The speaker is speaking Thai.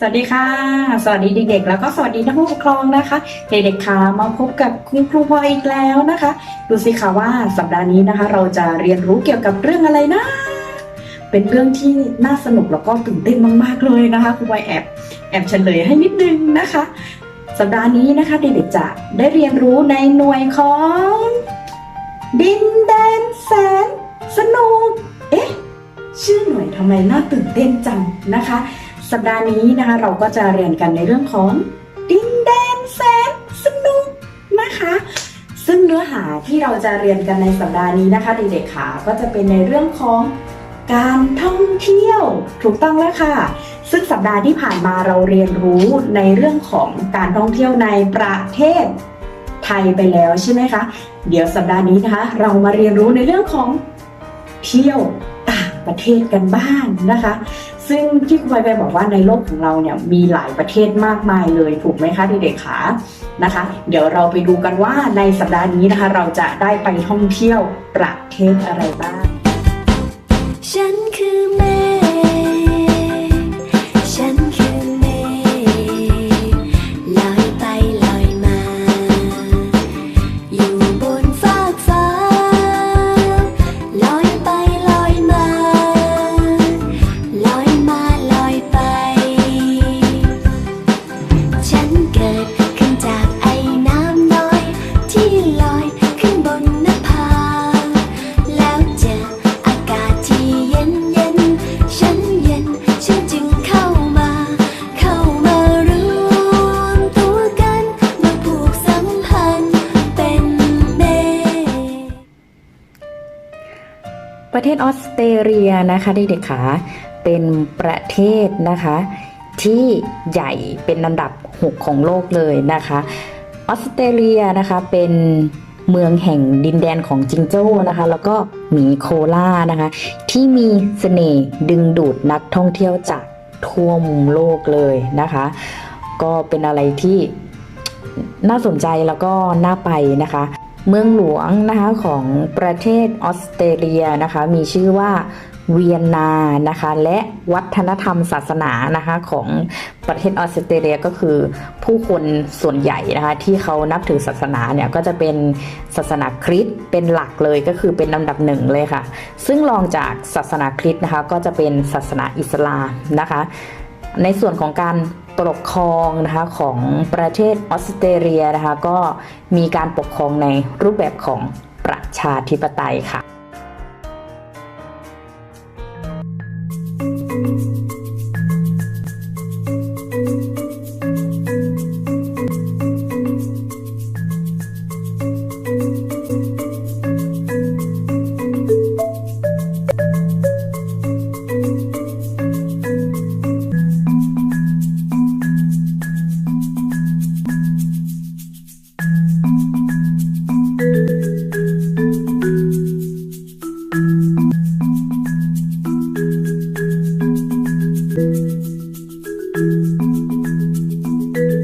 สวัสดีค่ะ สวัสดีเด็กๆ แล้วก็สวัสดีท่านผู้ปกครองนะคะ เด็กๆค่ะมาพบกับคุณครูพลอยอีกแล้วนะคะ ดูสิคะว่าสัปดาห์นี้นะคะ เราจะเรียนรู้เกี่ยวกับเรื่องอะไรนะ เป็นเรื่องที่น่าสนุกแล้วก็ตื่นเต้นมากๆเลยนะคะครูพลอยแอบแอบเฉลยให้นิดนึงนะคะ สัปดาห์นี้นะคะเด็กๆจะได้เรียนรู้ในหน่วยของ ดินแดนแสนสนุก เอ๊ะ ชื่อหน่วยทำไมน่าตื่นเต้นจังนะคะ สัปดาห์นี้นะคะ เราก็จะเรียนกันในเรื่องของดินแดนแสนสนุกนะคะ ซึ่งเนื้อหาที่เราจะเรียนกันในสัปดาห์นี้นะคะเด็กๆค่ะก็จะเป็นในเรื่องของการท่องเที่ยวถูกต้องแล้วค่ะ ซึ่งสัปดาห์ที่ผ่านมาเราเรียนรู้ในเรื่องของการท่องเที่ยวในประเทศไทยไปแล้วใช่ไหมคะเดี๋ยวสัปดาห์นี้นะคะ เรามาเรียนรู้ในเรื่องของเที่ยวต่างประเทศกันบ้างนะคะ ซึ่งที่คุณใบไปบอกว่าในโลกของเราเนี่ยมีหลายประเทศมากมายเลยถูกไหมคะเด็กๆคะนะคะ เดี๋ยวเราไปดูกันว่าในสัปดาห์นี้นะคะ เราจะได้ไปท่องเที่ยวประเทศอะไรบ้าง ฉันคือแม ประเทศออสเตรเลียนะคะเด็กๆค่ะเป็นประเทศนะคะที่ใหญ่เป็นลำดับ 6 ของโลกเลยนะคะออสเตรเลียนะคะเป็นเมืองแห่งดินแดนของจิงโจ้นะคะ แล้วก็หมีโคล่านะคะ ที่มีเสน่ห์ดึงดูดนักท่องเที่ยวจากทั่วมุมโลกเลยนะคะ ก็เป็นอะไรที่น่าสนใจแล้วก็น่าไปนะคะ เมืองหลวงนะคะของประเทศออสเตรเลียนะคะมีชื่อว่าเวียนนานะคะและวัฒนธรรมศาสนานะคะของประเทศออสเตรเลียก็คือผู้คนส่วนใหญ่นะคะที่เขานับถือศาสนาเนี่ยก็จะเป็นศาสนาคริสต์เป็นหลักเลยก็คือเป็นลำดับหนึ่งเลยค่ะ ซึ่งรองจากศาสนาคริสต์นะคะก็จะเป็นศาสนาอิสลามนะคะ ในส่วนของการ ปกครองนะคะของประเทศออสเตรเลียนะคะก็มีการปกครองในรูปแบบของประชาธิปไตยค่ะ